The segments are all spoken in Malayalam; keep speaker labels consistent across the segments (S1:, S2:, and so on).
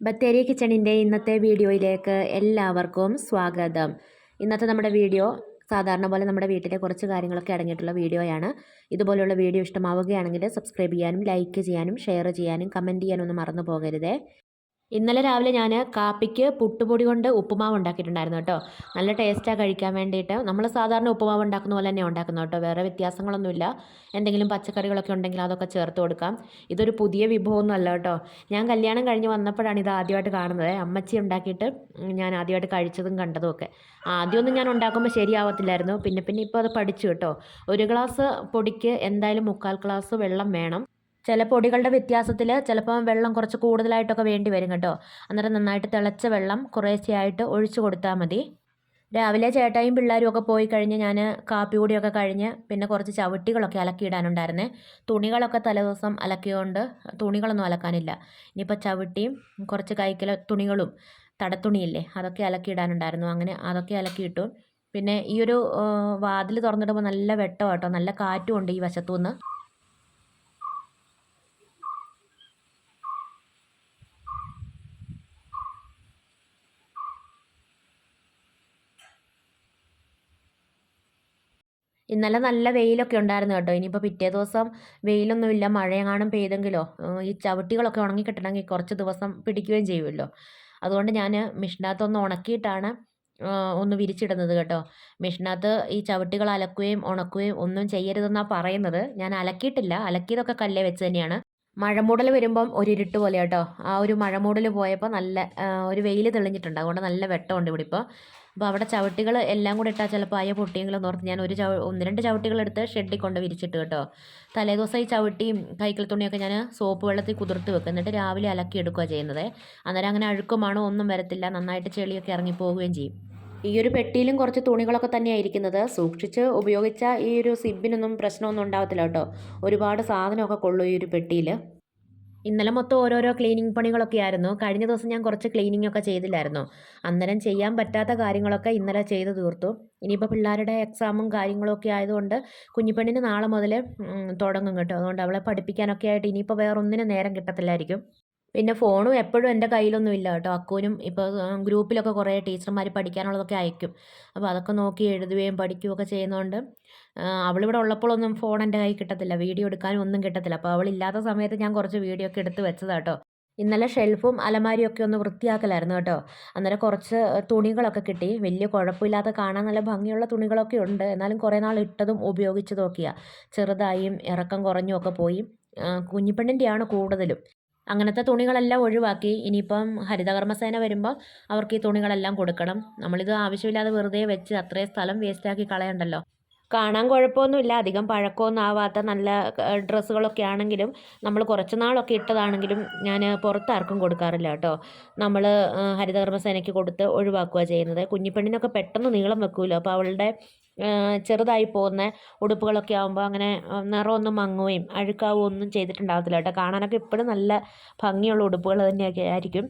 S1: ബത്തേരി കിച്ചണിന്റെ ഇന്നത്തെ വീഡിയോയിലേക്ക് എല്ലാവർക്കും സ്വാഗതം. ഇന്നത്തെ നമ്മുടെ വീഡിയോ സാധാരണ പോലെ നമ്മുടെ വീട്ടിലെ കുറച്ച് കാര്യങ്ങളൊക്കെ അടങ്ങിയിട്ടുള്ള വീഡിയോയാണ്. ഇതുപോലുള്ള വീഡിയോ ഇഷ്ടമാവുകയാണെങ്കിൽ സബ്സ്ക്രൈബ് ചെയ്യാനും ലൈക്ക് ചെയ്യാനും ഷെയർ ചെയ്യാനും കമന്റ് ചെയ്യാനും ഒന്നും മറന്നു പോകരുതേ. ഇന്നലെ രാവിലെ ഞാൻ കാപ്പിക്ക് പുട്ടുപൊടി കൊണ്ട് ഉപ്പുമാവ് ഉണ്ടാക്കിയിട്ടുണ്ടായിരുന്നു കേട്ടോ. നല്ല ടേസ്റ്റാണ് കഴിക്കാൻ വേണ്ടിയിട്ട്. നമ്മൾ സാധാരണ ഉപ്പുമാവ് ഉണ്ടാക്കുന്ന പോലെ തന്നെ ഉണ്ടാക്കുന്നു കേട്ടോ. വേറെ വ്യത്യാസങ്ങളൊന്നുമില്ല എന്തെങ്കിലും പച്ചക്കറികളൊക്കെ ഉണ്ടെങ്കിൽ അതൊക്കെ ചേർത്ത് കൊടുക്കാം. ഇതൊരു പുതിയ വിഭവമൊന്നും അല്ല കേട്ടോ. ഞാൻ കല്യാണം കഴിഞ്ഞ് വന്നപ്പോഴാണ് ഇത് ആദ്യമായിട്ട് കാണുന്നത്. അമ്മച്ചി ഉണ്ടാക്കിയിട്ട് ഞാൻ ആദ്യമായിട്ട് കഴിച്ചതും കണ്ടതും ഒക്കെ. ആദ്യമൊന്നും ഞാൻ ഉണ്ടാക്കുമ്പോൾ ശരിയാവത്തില്ലായിരുന്നു. പിന്നെ പിന്നെ ഇപ്പോൾ അത് പഠിച്ചു കേട്ടോ. ഒരു ഗ്ലാസ് പൊടിക്ക് എന്തായാലും മുക്കാൽ ഗ്ലാസ് വെള്ളം വേണം. ചില പൊടികളുടെ വ്യത്യാസത്തിൽ ചിലപ്പോൾ വെള്ളം കുറച്ച് കൂടുതലായിട്ടൊക്കെ വേണ്ടി വരും കേട്ടോ. അന്നേരം നന്നായിട്ട് തിളച്ച വെള്ളം കുറേശ്ശെയായിട്ട് ഒഴിച്ചു കൊടുത്താൽ മതി. രാവിലെ ചേട്ടായും പിള്ളേരും ഒക്കെ പോയി കഴിഞ്ഞ് ഞാൻ കാപ്പി കൂടിയൊക്കെ കഴിഞ്ഞ് പിന്നെ കുറച്ച് ചവിട്ടികളൊക്കെ അലക്കിയിടാനുണ്ടായിരുന്നേ. തുണികളൊക്കെ തലേദിവസം അലക്കിയോണ്ട് തുണികളൊന്നും അലക്കാനില്ല. ഇനിയിപ്പോൾ ചവിട്ടിയും കുറച്ച് കൈക്കല തുണികളും തടത്തുണിയില്ലേ അതൊക്കെ അലക്കിയിടാനുണ്ടായിരുന്നു. അങ്ങനെ അതൊക്കെ അലക്കിയിട്ടു. പിന്നെ ഈ ഒരു വാതിൽ തുറന്നിടുമ്പോൾ നല്ല വെട്ടം കേട്ടോ. നല്ല കാറ്റുമുണ്ട് ഈ വശത്തുനിന്ന് ഇന്നലെ നല്ല വെയിലൊക്കെ ഉണ്ടായിരുന്നു കേട്ടോ. ഇനിയിപ്പോൾ പിറ്റേ ദിവസം വെയിലൊന്നുമില്ല മഴയെങ്ങാനും പെയ്തെങ്കിലോ ഈ ചവിട്ടികളൊക്കെ ഉണങ്ങി കിട്ടണമെങ്കിൽ കുറച്ച് ദിവസം പിടിക്കുകയും ചെയ്യുമല്ലോ. അതുകൊണ്ട് ഞാൻ മിഷിനകത്ത് ഒന്ന് ഉണക്കിയിട്ടാണ് ഒന്ന് വിരിച്ചിടുന്നത് കേട്ടോ. മിഷിനകത്ത് ഈ ചവിട്ടികൾ അലക്കുകയും ഉണക്കുകയും ഒന്നും ചെയ്യരുതെന്നാണ് പറയുന്നത്. ഞാൻ അലക്കിയിട്ടില്ല. അലക്കിയതൊക്കെ കല്ലേ വെച്ച് തന്നെയാണ്. മഴമൂടൽ വരുമ്പം ഒരു ഇരുട്ട് പോലെ കേട്ടോ ആ ഒരു മഴമൂടൽ പോയപ്പോൾ നല്ല ഒരു വെയിൽ തെളിഞ്ഞിട്ടുണ്ട്. അതുകൊണ്ട് നല്ല വെട്ടമുണ്ട് ഇവിടെ ഇപ്പോൾ അപ്പോൾ അവിടെ ചവിട്ടികൾ എല്ലാം കൂടെ ഇട്ടാൽ ചിലപ്പോൾ അയ പൊട്ടിയെങ്കിലും ഓർത്ത് ഞാൻ ഒരു ചവ ഒന്ന് രണ്ട് ചവിട്ടികൾ എടുത്ത് ഷെഡിൽ കൊണ്ട് വിരിച്ചിട്ട് കേട്ടോ. തലേദിവസം ഈ ചവിട്ടിയും കൈക്കൽ തുണിയൊക്കെ ഞാൻ സോപ്പ് വെള്ളത്തിൽ കുതിർത്ത് വെക്കും. എന്നിട്ട് രാവിലെ അലക്കി എടുക്കുകയാണ് ചെയ്യുന്നത്. അന്നേരം അങ്ങനെ അഴുക്കുമാണോ ഒന്നും വരത്തില്ല. നന്നായിട്ട് ചെളിയൊക്കെ ഇറങ്ങി പോവുകയും ചെയ്യും. ഈ ഒരു പെട്ടിയിലും കുറച്ച് തുണികളൊക്കെ തന്നെയാണ് ഇരിക്കുന്നത് സൂക്ഷിച്ച് ഉപയോഗിച്ച ഈ ഒരു സിബിനൊന്നും പ്രശ്നമൊന്നും ഉണ്ടാവത്തില്ല കേട്ടോ. ഒരുപാട് സാധനമൊക്കെ കൊള്ളു ഈ ഒരു പെട്ടിയിൽ ഇന്നലെ മൊത്തം ഓരോരോ ക്ലീനിങ് പണികളൊക്കെ ആയിരുന്നു. കഴിഞ്ഞ ദിവസം ഞാൻ കുറച്ച് ക്ലീനിങ് ഒക്കെ ചെയ്തില്ലായിരുന്നു. അന്നേരം ചെയ്യാൻ പറ്റാത്ത കാര്യങ്ങളൊക്കെ ഇന്നലെ ചെയ്ത് തീർത്തു. ഇനിയിപ്പോൾ പിള്ളേരുടെ എക്സാമും കാര്യങ്ങളൊക്കെ ആയതുകൊണ്ട് കുഞ്ഞിപ്പെണ്ണിന് നാളെ മുതൽ തുടങ്ങും കേട്ടോ. അതുകൊണ്ട് അവളെ പഠിപ്പിക്കാനൊക്കെ ആയിട്ട് ഇനിയിപ്പോൾ വേറൊന്നിനും നേരം കിട്ടത്തില്ലായിരിക്കും. പിന്നെ ഫോണും എപ്പോഴും എന്റെ കയ്യിലൊന്നും ഇല്ല കേട്ടോ. അക്കൂനും ഇപ്പോൾ ഗ്രൂപ്പിലൊക്കെ കുറേ ടീച്ചർമാർ പഠിക്കാനുള്ളതൊക്കെ അയക്കും. അപ്പോൾ അതൊക്കെ നോക്കി എഴുതുകയും പഠിക്കുകയൊക്കെ ചെയ്യുന്നതുകൊണ്ട് അവളിവിടെ ഉള്ളപ്പോഴൊന്നും ഫോൺ എന്റെ കയ്യിൽ കിട്ടത്തില്ല. വീഡിയോ എടുക്കാനും ഒന്നും കിട്ടത്തില്ല. അപ്പോൾ അവളില്ലാത്ത സമയത്ത് ഞാൻ കുറച്ച് വീഡിയോ ഒക്കെ എടുത്ത് വെച്ചതാണ് കേട്ടോ. ഇന്നലെ ഷെൽഫും അലമാരിയും ഒക്കെ ഒന്ന് വൃത്തിയാക്കലായിരുന്നു കേട്ടോ. അന്നേരം കുറച്ച് തുണികളൊക്കെ കിട്ടി. വലിയ കുഴപ്പമില്ലാത്ത കാണാൻ നല്ല ഭംഗിയുള്ള തുണികളൊക്കെ ഉണ്ട്. എന്നാലും കുറേ നാൾ ഇട്ടതും ഉപയോഗിച്ചതും ഒക്കെയാണ് ചെറുതായും ഇറക്കം കുറഞ്ഞും ഒക്കെ പോയി. കുഞ്ഞിപ്പെണ്ണിന്റെയാണ് കൂടുതലും. അങ്ങനത്തെ തുണികളെല്ലാം ഒഴിവാക്കി. ഇനിയിപ്പം ഹരിതകർമ്മസേന വരുമ്പോൾ അവർക്ക് ഈ തുണികളെല്ലാം കൊടുക്കണം. നമ്മളിത് ആവശ്യമില്ലാതെ വെറുതെ വെച്ച് അത്രയും സ്ഥലം വേസ്റ്റാക്കി കളയണ്ടല്ലോ. കാണാൻ കുഴപ്പമൊന്നുമില്ല. അധികം പഴക്കമൊന്നും ആവാത്ത നല്ല ഡ്രസ്സുകളൊക്കെ ആണെങ്കിലും നമ്മൾ കുറച്ച് നാളൊക്കെ ഇട്ടതാണെങ്കിലും ഞാൻ പുറത്താർക്കും കൊടുക്കാറില്ല കേട്ടോ. നമ്മൾ ഹരിതകർമ്മസേനയ്ക്ക് കൊടുത്ത് ഒഴിവാക്കുക ചെയ്യുന്നത്. കുഞ്ഞിപ്പെണ്ണിനൊക്കെ പെട്ടെന്ന് നീളം വെക്കുമല്ലോ അപ്പോൾ അവളുടെ ചെറുതായി പോകുന്ന ഉടുപ്പുകളൊക്കെ ആകുമ്പോൾ അങ്ങനെ നിറമൊന്നും മങ്ങുകയും അഴുക്കാവുകയും ഒന്നും ചെയ്തിട്ടുണ്ടാകത്തില്ല കേട്ടോ. കാണാനൊക്കെ ഇപ്പോഴും നല്ല ഭംഗിയുള്ള ഉടുപ്പുകൾ തന്നെയൊക്കെ ആയിരിക്കും.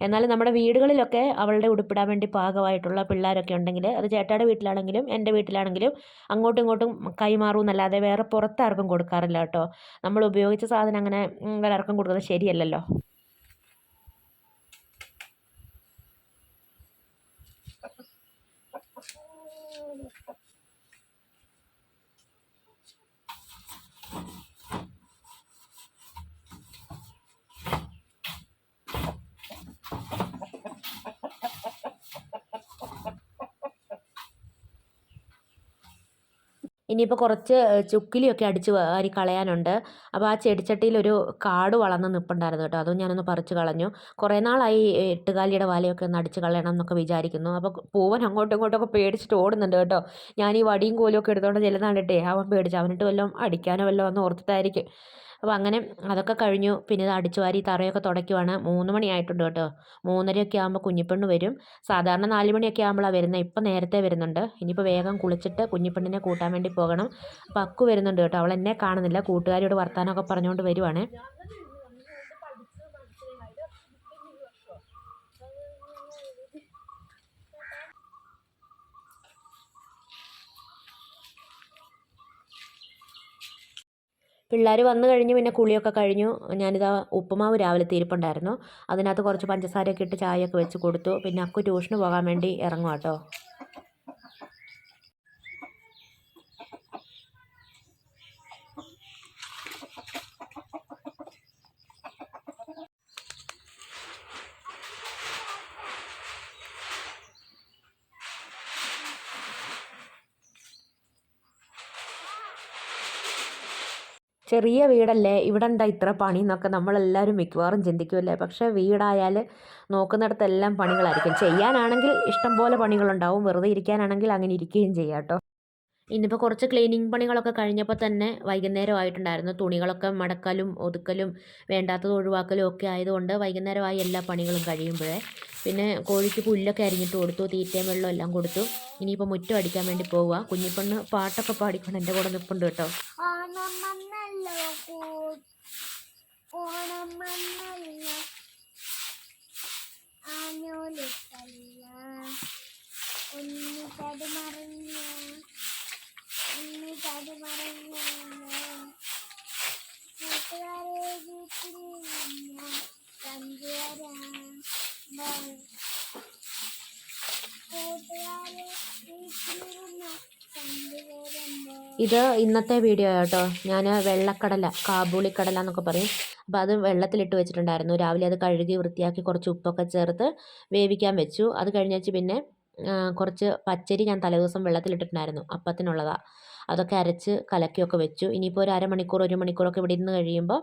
S1: എന്നാലും നമ്മുടെ വീടുകളിലൊക്കെ അവളുടെ ഉടുപ്പിടാൻ വേണ്ടി പാകമായിട്ടുള്ള പിള്ളേരൊക്കെ ഉണ്ടെങ്കിൽ അത് ചേട്ടായുടെ വീട്ടിലാണെങ്കിലും എന്റെ വീട്ടിലാണെങ്കിലും അങ്ങോട്ടും ഇങ്ങോട്ടും കൈമാറും എന്നല്ലാതെ വേറെ പുറത്താർക്കും കൊടുക്കാറില്ല കേട്ടോ. നമ്മൾ ഉപയോഗിച്ച സാധനം അങ്ങനെ വേറെ ആർക്കും കൊടുക്കുന്നത് ശരിയല്ലല്ലോ. ഇനിയിപ്പോൾ കുറച്ച് ചുക്കിലിയൊക്കെ അടിച്ച് വാരി കളയാനുണ്ട്. അപ്പോൾ ആ ചെടിച്ചട്ടിയിലൊരു കാട് വളർന്ന് നിൽപ്പുണ്ടായിരുന്നു കേട്ടോ. അതും ഞാനൊന്ന് പറിച്ച് കളഞ്ഞു. കുറേ നാളായി എട്ടുകാലിയുടെ വലയൊക്കെ ഒന്ന് അടിച്ച് കളയണം എന്നൊക്കെ വിചാരിക്കുന്നു. അപ്പോൾ പൂവൻ അങ്ങോട്ടും ഇങ്ങോട്ടും ഒക്കെ പേടിച്ചിട്ട് ഓടുന്നുണ്ട് കേട്ടോ. ഞാൻ ഈ വടിയും കോലും ഒക്കെ എടുത്തുകൊണ്ട് ചെല്ലുന്നാണ്ടിട്ടേ അവൻ പേടിച്ചു അവനിട്ട് വല്ലതും അടിക്കാനോ വല്ലതും ഒന്ന് ഓർത്തിട്ടായിരിക്കും. അപ്പോൾ അങ്ങനെ അതൊക്കെ കഴിഞ്ഞു. പിന്നെ ഇത് അടിച്ചു വാരി തറയൊക്കെ തുടയ്ക്കുവാണ്. മൂന്ന് മണിയായിട്ടുണ്ട് കേട്ടോ. മൂന്നരയൊക്കെ ആകുമ്പോൾ കുഞ്ഞിപ്പെണ്ണ് വരും. സാധാരണ നാല് മണിയൊക്കെ ആകുമ്പോഴാണ് വരുന്നത് ഇപ്പം നേരത്തെ വരുന്നുണ്ട്. ഇനിയിപ്പോൾ വേഗം കുളിച്ചിട്ട് കുഞ്ഞിപ്പെണ്ണിനെ കൂട്ടാൻ വേണ്ടി പോകണം. അപ്പോൾ അക്കു വരുന്നുണ്ട് കേട്ടോ. അവൾ എന്നെ കാണുന്നില്ല. കൂട്ടുകാരിയോട് വർത്താനമൊക്കെ പറഞ്ഞുകൊണ്ട് വരുവാണ്. പിള്ളേർ വന്നു കഴിഞ്ഞ്. പിന്നെ കുളിയൊക്കെ കഴിഞ്ഞു. ഞാനിതാ ഉപ്പുമാവ് രാവിലെ തീരുപ്പുണ്ടായിരുന്നു. അതിനകത്ത് കുറച്ച് പഞ്ചസാരയൊക്കെ ഇട്ട് ചായയൊക്കെ വെച്ച് കൊടുത്തു. പിന്നെ അക്കു ട്യൂഷന് പോകാൻ വേണ്ടി ഇറങ്ങും കേട്ടോ. ചെറിയ വീടല്ലേ? ഇവിടെ എന്താ ഇത്ര പണി എന്നൊക്കെ നമ്മളെല്ലാവരും മിക്കവാറും ചിന്തിക്കുമല്ലേ പക്ഷേ വീടായാൽ നോക്കുന്നിടത്തെല്ലാം പണികളായിരിക്കും. ചെയ്യാനാണെങ്കിൽ ഇഷ്ടംപോലെ പണികളുണ്ടാവും. വെറുതെ ഇരിക്കാനാണെങ്കിൽ അങ്ങനെ ഇരിക്കുകയും ചെയ്യാം കേട്ടോ. ഇന്നിപ്പോൾ കുറച്ച് ക്ലീനിങ് പണികളൊക്കെ കഴിഞ്ഞപ്പോൾ തന്നെ വൈകുന്നേരം ആയിട്ടുണ്ടായിരുന്നു. തുണികളൊക്കെ മടക്കലും ഒതുക്കലും വേണ്ടാത്തത് ഒഴിവാക്കലും ഒക്കെ ആയതുകൊണ്ട് വൈകുന്നേരമായി എല്ലാ പണികളും കഴിയുമ്പോഴേ പിന്നെ കോഴിക്ക് പുല്ലൊക്കെ അരിഞ്ഞിട്ട് കൊടുത്തു തീറ്റയും വെള്ളം എല്ലാം കൊടുത്തു. ഇനിയിപ്പോൾ മുറ്റം അടിക്കാൻ വേണ്ടി പോവുക. കുഞ്ഞിപ്പെണ്ണ് പാട്ടൊക്കെ പാടിക്കൊണ്ട് എന്റെ കൂടെ നിൽപ്പുണ്ട് കേട്ടോ.
S2: ഓണം വന്നല്ലോ കൂ- ഓണം വന്നല്ലോ ആഞ്ഞോലിട്ടല്ല ഉണ്ണി തടിമറിഞ്ഞ ഉണ്ണി തടിമറിഞ്ഞ കൂട്ടുകാരെ വീട്ടിൽ നിന്ന് കണ്ടുവരാൻ കൂട്ടുകാരെ വീട്ടിൽ നിന്ന് കണ്ടുവരുമ്പോൾ
S1: ഇത് ഇന്നത്തെ വീഡിയോ കേട്ടോ ഞാൻ വെള്ളക്കടല കാബൂളി എന്നൊക്കെ പറയും. അപ്പോൾ അത് വെള്ളത്തിലിട്ട് വെച്ചിട്ടുണ്ടായിരുന്നു. രാവിലെ അത് കഴുകി വൃത്തിയാക്കി കുറച്ച് ഉപ്പൊക്കെ ചേർത്ത് വേവിക്കാൻ വെച്ചു. അത് കഴിഞ്ഞേച്ച് പിന്നെ കുറച്ച് പച്ചരി ഞാൻ തലേദിവസം വെള്ളത്തിലിട്ടിട്ടുണ്ടായിരുന്നു. അപ്പത്തിനുള്ളതാണ് അതൊക്കെ അരച്ച് കലക്കിയൊക്കെ വെച്ചു. ഇനിയിപ്പോൾ ഒരു അരമണിക്കൂർ ഒരു മണിക്കൂറൊക്കെ ഇവിടെ ഇരുന്ന് കഴിയുമ്പോൾ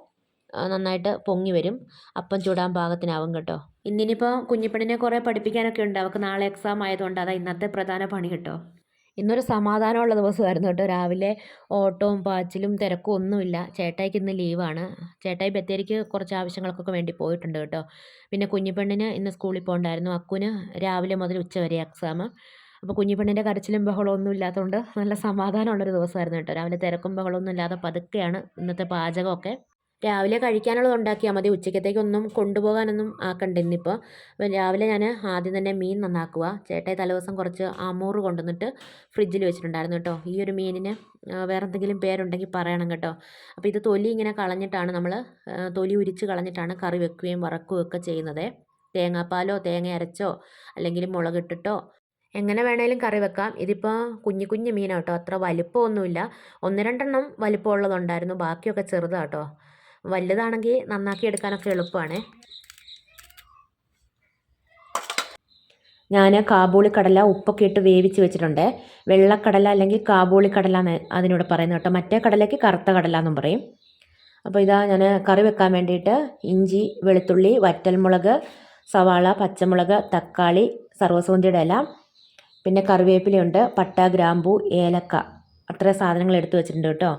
S1: നന്നായിട്ട് പൊങ്ങി വരും. അപ്പം ചൂടാൻ പാകത്തിനാവും കേട്ടോ. ഇന്നിനിപ്പോൾ കുഞ്ഞിപ്പണിനെ കുറേ പഠിപ്പിക്കാനൊക്കെ ഉണ്ട്. അവൾക്ക് നാളെ എക്സാം ആയതുകൊണ്ട് അതാ ഇന്നത്തെ പ്രധാന പണി കേട്ടോ. ഇന്നൊരു സമാധാനമുള്ള ദിവസമായിരുന്നു കേട്ടോ. രാവിലെ ഓട്ടവും പാച്ചിലും തിരക്കും ഒന്നുമില്ല. ചേട്ടായിക്ക് ഇന്ന് ലീവാണ്. ചേട്ടായി ബത്തേരിക്ക് കുറച്ച് ആവശ്യങ്ങൾക്കൊക്കെ വേണ്ടി പോയിട്ടുണ്ട് കേട്ടോ. പിന്നെ കുഞ്ഞിപ്പെണ്ണിന് ഇന്ന് സ്കൂളിൽ പോകണ്ടായിരുന്നു. അക്കുന് രാവിലെ മുതൽ ഉച്ച വരെ എക്സാം അപ്പോൾ കുഞ്ഞിപ്പെണ്ണിന്റെ കരച്ചിലും ബഹളവും ഒന്നും ഇല്ലാത്തതുകൊണ്ട് നല്ല സമാധാനമുള്ളൊരു ദിവസമായിരുന്നു കേട്ടോ. രാവിലെ തിരക്കും ബഹളമൊന്നും ഇല്ലാതെ പതുക്കെയാണ് ഇന്നത്തെ പാചകമൊക്കെ. രാവിലെ കഴിക്കാനുള്ളത് ഉണ്ടാക്കിയാൽ മതി. ഉച്ചക്കത്തേക്കൊന്നും കൊണ്ടുപോകാനൊന്നും ആക്കണ്ട. ഇന്നിപ്പോൾ അപ്പോൾ രാവിലെ ഞാൻ ആദ്യം തന്നെ മീൻ നന്നാക്കുക ചേട്ടായി തലേദിവസം കുറച്ച് അമൂറ് കൊണ്ടുവന്നിട്ട് ഫ്രിഡ്ജിൽ വെച്ചിട്ടുണ്ടായിരുന്നു കേട്ടോ. ഈ ഒരു മീനിന് വേറെ എന്തെങ്കിലും പേരുണ്ടെങ്കിൽ പറയണം കേട്ടോ. അപ്പോൾ ഇത് തൊലി ഇങ്ങനെ കളഞ്ഞിട്ടാണ് നമ്മൾ തൊലി ഉരിച്ച് കളഞ്ഞിട്ടാണ് കറി വെക്കുകയും വറക്കുകയും ഒക്കെ ചെയ്യുന്നത്. തേങ്ങാപ്പാലോ തേങ്ങ അരച്ചോ അല്ലെങ്കിൽ മുളകിട്ടിട്ടോ എങ്ങനെ വേണേലും കറി വെക്കാം. ഇതിപ്പോൾ കുഞ്ഞു കുഞ്ഞു മീനാണ് കേട്ടോ. അത്ര വലിപ്പമൊന്നുമില്ല. ഒന്ന് രണ്ടെണ്ണം വലിപ്പമുള്ളതുണ്ടായിരുന്നു. ബാക്കിയൊക്കെ ചെറുതാട്ടോ വലുതാണെങ്കിൽ നന്നാക്കി എടുക്കാനൊക്കെ എളുപ്പമാണ് ഞാൻ കാബൂളി കടല ഉപ്പൊക്കെ ഇട്ട് വേവിച്ച് വെച്ചിട്ടുണ്ട്. വെള്ളക്കടല അല്ലെങ്കിൽ കാബൂളി കടല എന്ന് അതിനോട് പറയുന്നത് കേട്ടോ. മറ്റേ കടലയ്ക്ക് കറുത്ത കടല എന്നും പറയും. അപ്പോൾ ഇതാ ഞാൻ കറി വെക്കാൻ വേണ്ടിയിട്ട് ഇഞ്ചി വെളുത്തുള്ളി വറ്റൽമുളക് സവാള പച്ചമുളക് തക്കാളി സർവസുഗന്ധിയുടെ ഇല പിന്നെ കറിവേപ്പിലയുണ്ട് പട്ട ഗ്രാമ്പൂ ഏലക്ക. അത്ര സാധനങ്ങൾ എടുത്തു വെച്ചിട്ടുണ്ട് കേട്ടോ.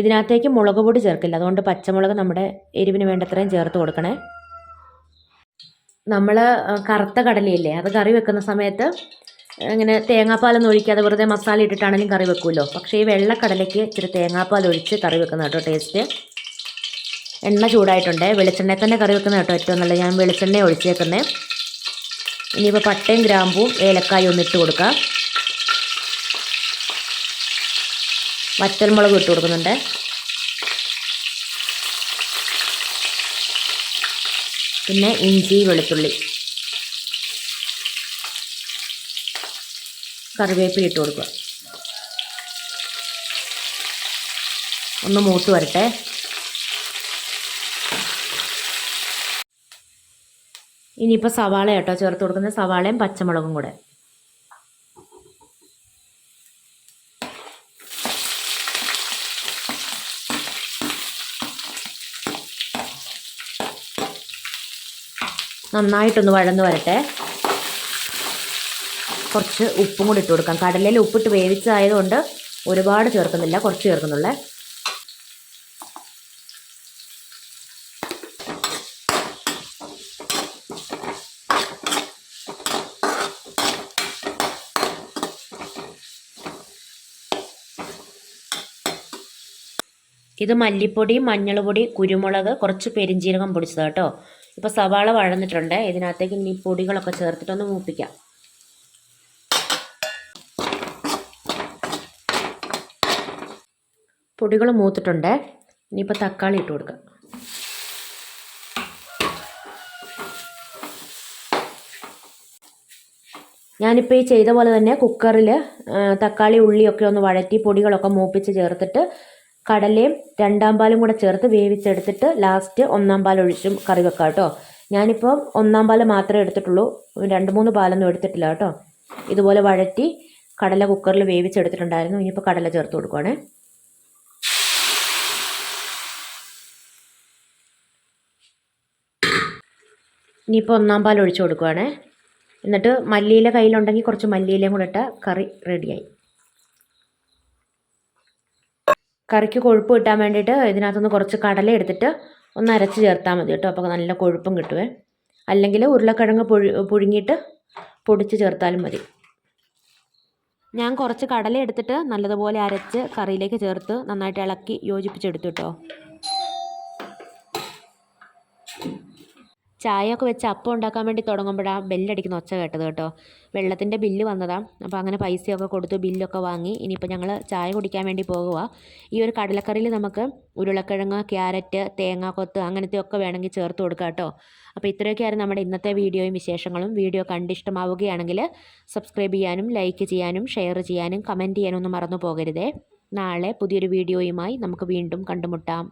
S1: ഇതിനകത്തേക്ക് മുളക് പൊടി ചേർക്കില്ല. അതുകൊണ്ട് പച്ചമുളക് നമ്മുടെ എരിവിന് വേണ്ടത്രയും ചേർത്ത് കൊടുക്കണേ. നമ്മൾ കറുത്ത കടലയില്ലേ അത് കറി വെക്കുന്ന സമയത്ത് ഇങ്ങനെ തേങ്ങാപ്പാലൊന്നും ഒഴിക്കാതെ വെറുതെ മസാല ഇട്ടിട്ടാണെങ്കിലും കറി വെക്കുമല്ലോ. പക്ഷേ ഈ വെള്ളക്കടലയ്ക്ക് ഇച്ചിരി തേങ്ങാപ്പാൽ ഒഴിച്ച് കറി വെക്കുന്ന കേട്ടോ ടേസ്റ്റ്. എണ്ണ ചൂടായിട്ടുണ്ട്. വെളിച്ചെണ്ണയിൽ തന്നെ കറി വെക്കുന്ന കേട്ടോ ഏറ്റവും നല്ലത്. ഞാൻ വെളിച്ചെണ്ണ ഒഴിച്ചേക്കുന്നത് ഇനിയിപ്പോൾ പട്ടയും ഗ്രാമ്പും ഏലക്കായും ഒന്ന് ഇട്ട് കൊടുക്കാം. വറ്റൽമുളക് ഇട്ട് കൊടുക്കുന്നുണ്ട്. പിന്നെ ഇഞ്ചി വെളുത്തുള്ളി. കറിവേപ്പില ഇട്ട് കൊടുക്കുക. ഒന്ന് മൂത്ത് വരട്ടെ. ഇനിയിപ്പോൾ സവാള കേട്ടോ ചേർത്ത് കൊടുക്കുന്ന സവാളയും പച്ചമുളകും കൂടെ. നന്നായിട്ടൊന്ന് വഴന്ന് വരട്ടെ. കുറച്ച് ഉപ്പും കൂടി ഇട്ട് കൊടുക്കാം. കടലയിൽ ഉപ്പിട്ട് വേവിച്ചതായതുകൊണ്ട് ഒരുപാട് ചേർക്കുന്നില്ല. കുറച്ച് ചേർക്കുന്നുള്ളേ. ഇത് മല്ലിപ്പൊടി മഞ്ഞൾപ്പൊടി കുരുമുളക് കുറച്ച് പെരിഞ്ജീരകം പൊടിച്ചത് കേട്ടോ. ഇപ്പോൾ സവാള വഴന്നിട്ടുണ്ട്. ഇതിനകത്തേക്ക് ഇനി പൊടികളൊക്കെ ചേർത്തിട്ടൊന്ന് മൂപ്പിക്കാം. പൊടികൾ മൂത്തിട്ടുണ്ട്. ഇനിയിപ്പോൾ തക്കാളി ഇട്ട് കൊടുക്കാം. ഞാനിപ്പോൾ ഈ ചെയ്ത പോലെ തന്നെ കുക്കറിൽ തക്കാളി ഉള്ളിയൊക്കെ ഒന്ന് വഴറ്റി പൊടികളൊക്കെ മൂപ്പിച്ച് ചേർത്തിട്ട് കടലയും രണ്ടാം പാലും കൂടെ ചേർത്ത് വേവിച്ചെടുത്തിട്ട് ലാസ്റ്റ് ഒന്നാം പാൽ ഒഴിച്ചും കറി വെക്കാം കേട്ടോ. ഞാനിപ്പോൾ ഒന്നാം പാൽ മാത്രമേ എടുത്തിട്ടുള്ളൂ. രണ്ട് മൂന്ന് പാലൊന്നും എടുത്തിട്ടില്ല കേട്ടോ. ഇതുപോലെ വഴറ്റി കടല കുക്കറിൽ വേവിച്ചെടുത്തിട്ടുണ്ടായിരുന്നു. ഇനിയിപ്പോൾ കടല ചേർത്ത് കൊടുക്കുവാണേ. ഇനിയിപ്പോൾ ഒന്നാം പാൽ ഒഴിച്ചു കൊടുക്കുവാണേ. എന്നിട്ട് മല്ലിയില കയ്യിലുണ്ടെങ്കിൽ കുറച്ച് മല്ലിയിലയും കൂടെ ഇട്ടാൽ കറി റെഡിയായി കറിക്ക് കൊഴുപ്പ് കിട്ടാൻ വേണ്ടിയിട്ട് ഇതിനകത്തുനിന്ന് കുറച്ച് കടല എടുത്തിട്ട് ഒന്ന് അരച്ച് ചേർത്താൽ മതി കേട്ടോ. അപ്പോൾ നല്ല കൊഴുപ്പും കിട്ടുവേ. അല്ലെങ്കിൽ ഉരുളക്കിഴങ്ങ് പുഴു പുഴുങ്ങിയിട്ട് പൊടിച്ച് ചേർത്താലും മതി. ഞാൻ കുറച്ച് കടല എടുത്തിട്ട് നല്ലതുപോലെ അരച്ച് കറിയിലേക്ക് ചേർത്ത് നന്നായിട്ട് ഇളക്കി യോജിപ്പിച്ചെടുത്തു കേട്ടോ. ചായ ഒക്കെ വെച്ച് അപ്പം ഉണ്ടാക്കാൻ വേണ്ടി തുടങ്ങുമ്പോഴാണ് ബെല്ലടിക്കുന്ന ഒച്ച കേട്ടത് കേട്ടോ. വെള്ളത്തിന്റെ ബില്ല് വന്നതാണ് അപ്പോൾ അങ്ങനെ പൈസയൊക്കെ കൊടുത്ത് ബില്ലൊക്കെ വാങ്ങി. ഇനിയിപ്പോൾ ഞങ്ങൾ ചായ കുടിക്കാൻ വേണ്ടി പോകുക ഈ ഒരു കടലക്കറിയിൽ നമുക്ക് ഉരുളക്കിഴങ്ങ് ക്യാരറ്റ് തേങ്ങാക്കൊത്ത് അങ്ങനത്തെ ഒക്കെ വേണമെങ്കിൽ ചേർത്ത് കൊടുക്കാം കേട്ടോ. അപ്പോൾ ഇത്രയൊക്കെയായിരുന്നു നമ്മുടെ ഇന്നത്തെ വീഡിയോയും വിശേഷങ്ങളും. വീഡിയോ കണ്ടിഷ്ടമാവുകയാണെങ്കിൽ സബ്സ്ക്രൈബ് ചെയ്യാനും ലൈക്ക് ചെയ്യാനും ഷെയർ ചെയ്യാനും കമന്റ് ചെയ്യാനും ഒന്നും മറന്നു പോകരുതേ. നാളെ പുതിയൊരു വീഡിയോയുമായി നമുക്ക് വീണ്ടും കണ്ടുമുട്ടാം.